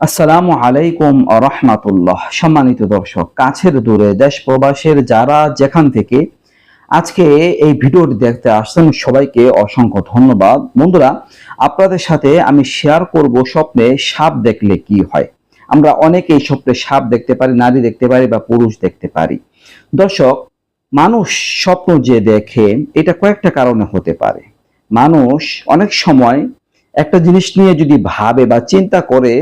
আসসালামু আলাইকুম রহমাতুল্লাহ। সম্মানিত দর্শক, কাছের দূরে দেশ প্রবাসের যারা যেখান থেকে আজকে এই ভিডিওটি দেখতে আসছেন, সবাইকে অসংখ্য ধন্যবাদ। বন্ধুরা, আপনাদের সাথে আমি শেয়ার করব স্বপ্নে সাপ দেখলে কি হয়। আমরা অনেকেই স্বপ্নে সাপ দেখতে পারি, নারী দেখতে পারি বা পুরুষ দেখতে পারি। দর্শক, মানুষ স্বপ্ন যে দেখে, এটা কয়েকটা কারণে হতে পারে। মানুষ অনেক সময় একটা জিনিস নিয়ে যদি ভাবে বা চিন্তা করে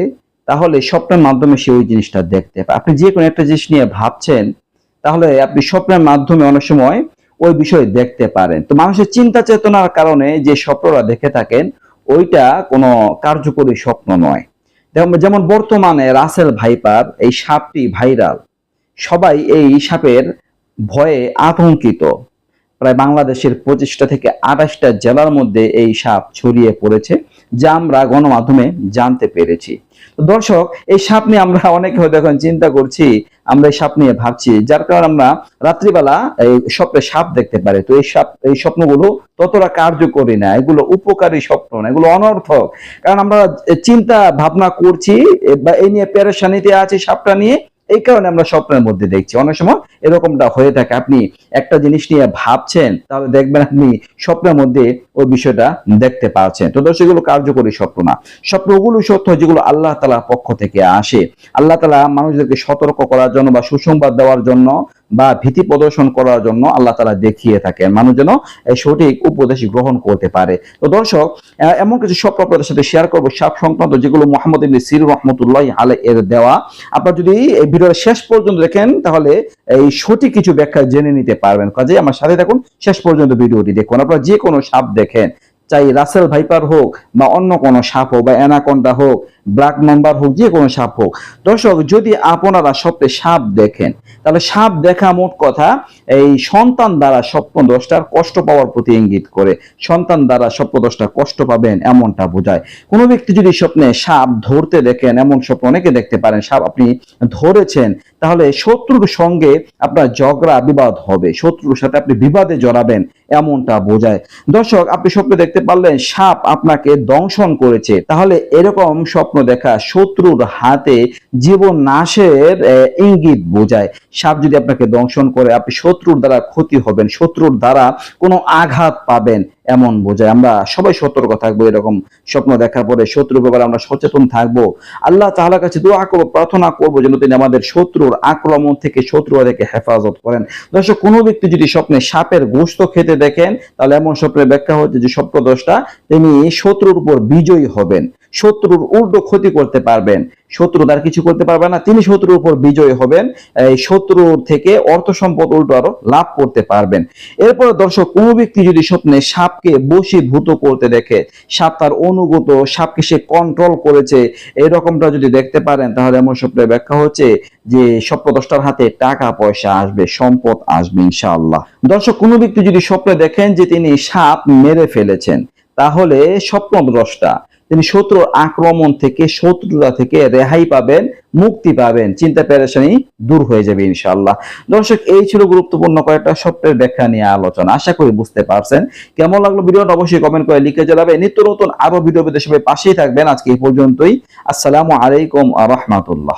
তাহলে স্বপ্নের মাধ্যমে সে ওই জিনিসটা দেখতে পায়। আপনি যে কোনো একটা জিনিস নিয়ে ভাবছেন, তাহলে আপনি স্বপ্নের মাধ্যমে অনেক সময় ওই বিষয়ে দেখতে পারেন। তো মানুষের চিন্তা চেতনার কারণে যে স্বপ্নরা দেখে থাকেন, ওইটা কোনো কার্যকরী স্বপ্ন নয়। যেমন- বর্তমানে রাসেল ভাইপার, এই সাপটি ভাইরাল, সবাই এই সাপের ভয়ে আতঙ্কিত। প্রায় বাংলাদেশের পঁচিশটা থেকে আঠাশটা জেলার মধ্যে এই সাপ ছড়িয়ে পড়েছে। যা আমরা গণমাধ্যমে জানতে পেরেছি। দর্শক, এই সাপ নিয়ে আমরা অনেকে হয়তো এখন চিন্তা করছি, আমরা এই সাপ নিয়ে ভাবছি, যার কারণে আমরা রাত্রিবেলা এই স্বপ্নে সাপ দেখতে পারি। তো এই সাপ, এই স্বপ্নগুলো ততটা কার্যকরী না, এগুলো উপকারী স্বপ্ন না, এগুলো অনর্থক। কারণ আমরা চিন্তা ভাবনা করছি, বা এই নিয়ে পেরেশানিতে আছি সাপটা নিয়ে এই কারণে আমরা স্বপ্নের মধ্যে দেখছি। অনেক সময় এরকমটা হয়ে থাকে। আপনি একটা জিনিস নিয়ে ভাবছেন, তাহলে দেখবেন আপনি স্বপ্নের মধ্যে ওই বিষয়টা দেখতে পাচ্ছেন। তো দর্শক, এগুলো কার্যকরী স্বপ্ন না। স্বপ্নগুলো সত্য, যেগুলো আল্লাহ তালার পক্ষ থেকে আসে। আল্লাহ তালা মানুষদেরকে সতর্ক করার জন্য বা সুসংবাদ দেওয়ার জন্য বা ভীতি প্রদর্শন করার জন্য আল্লাহ তালা দেখিয়ে থাকেন। মানুষ যেন সঠিক উপদেশ গ্রহণ করতে পারে। তো দর্শক এমন কিছু স্বপ্ন আপনাদের সাথে শেয়ার করব। সাপ সংক্রান্ত যেগুলো মোহাম্মদ ইবনে সির রহমতুল্লাহ আলে এর দেওয়া। আপনার যদি এই ভিডিওর শেষ পর্যন্ত দেখেন, তাহলে এই সঠিক কিছু ব্যাখ্যা জেনে নিতে পারবেন। কাজে আমার সাথে দেখুন শেষ পর্যন্ত ভিডিওটি দেখুন। আপনারা যে কোনো সাপ দেখেন, চাই রাসেল ভাইপার হোক বা অন্য কোনো সাপ হোক বা অ্যানাকন্ডা হোক ব্ল্যাক নাম্বার হোক, যে কোনো সাপ হোক। দর্শক, যদি আপনারা স্বপ্নে সাপ দেখেন, তাহলে সাপ দেখা মোট কথা, এই সন্তান দ্বারা স্বপ্ন দশটার কষ্ট পাওয়ার প্রতি ইঙ্গিত করে। সন্তান দ্বারা স্বপ্ন দশটা কষ্ট পাবেন, এমনটা বোঝায়। কোনো ব্যক্তি যদি স্বপ্নে সাপ ধরতে দেখেন, এমন স্বপ্ন অনেকে দেখতে পারেন, সাপ আপনি ধরেছেন, তাহলে শত্রুর সঙ্গে আপনার ঝগড়া, বিবাদ হবে। শত্রুর সাথে আপনি বিবাদে জড়াবেন, এমনটা বোঝায়। দর্শক, আপনি স্বপ্নে দেখতে পারলেন, সাপ আপনাকে দংশন করেছে। তাহলে এরকম স্বপ্ন দেখা শত্রুর হাতে জীবন নাশের ইঙ্গিত বোঝায়। সাপ যদি আপনাকে দংশন করে, আপনি শত্রুর দ্বারা ক্ষতি হবেন, শত্রুর দ্বারা কোনো আঘাত পাবেন এমন বোঝায়। আমরা সবাই সতর্ক থাকব এরকম স্বপ্ন দেখার পরে শত্রুর ব্যাপারে আমরা সচেতন থাকব। আল্লাহ তাআলার কাছে দোয়া করব, প্রার্থনা করব যেন তিনি আমাদের শত্রুর আক্রমণ থেকে শত্রু থেকে হেফাজত করেন। দর্শক, কোনো ব্যক্তি যদি স্বপ্নে সাপের গোস্ত খেতে দেখেন, তাহলে এমন স্বপ্নের ব্যাখ্যা হচ্ছে যে স্বপ্নদোষটা তিনি শত্রুর উপর বিজয়ী হবেন। শত্রুর উল্টো ক্ষতি করতে পারবেন। শত্রু তার কিছু করতে পারবে না, তিনি শত্রুর উপর বিজয়ী হবেন, এই শত্রুর থেকে অর্থ সম্পদ উল্টো আরও লাভ করতে পারবেন। এরপরে দর্শক, কোনো ব্যক্তি যদি স্বপ্নে সাপকে বশীভূত করতে দেখে, সাপ তার অনুগত, সাপকে সে কন্ট্রোল করেছে এরকমটা যদি দেখতে পারেন, তাহলে এমন স্বপ্নের ব্যাখ্যা হচ্ছে যে স্বপ্নদষ্টার হাতে টাকা, পয়সা আসবে, সম্পদ আসবে ইনশাআল্লাহ। দর্শক, কোনো ব্যক্তি যদি স্বপ্নে দেখেন যে তিনি সাপ মেরে ফেলেছেন, তাহলে স্বপ্নদ্রষ্টা তিনি শত্রুর আক্রমণ থেকে, শত্রুতা থেকে রেহাই পাবেন, মুক্তি পাবেন। চিন্তা পেরেশানি দূর হয়ে যাবে ইনশাল্লাহ দর্শক, এই ছিল গুরুত্বপূর্ণ কয়েকটা স্বপ্নের ব্যাখ্যা নিয়ে আলোচনা। আশা করি বুঝতে পারছেন। কেমন লাগল ভিডিওটা অবশ্যই কমেন্ট করে লিখে জানাবে নিত্য নতুন আরও ভিডিও পেতে সবাই পাশেই থাকবেন। আজকে এই পর্যন্তই। আসসালামু আলাইকুম আ রহমাতুল্লাহ।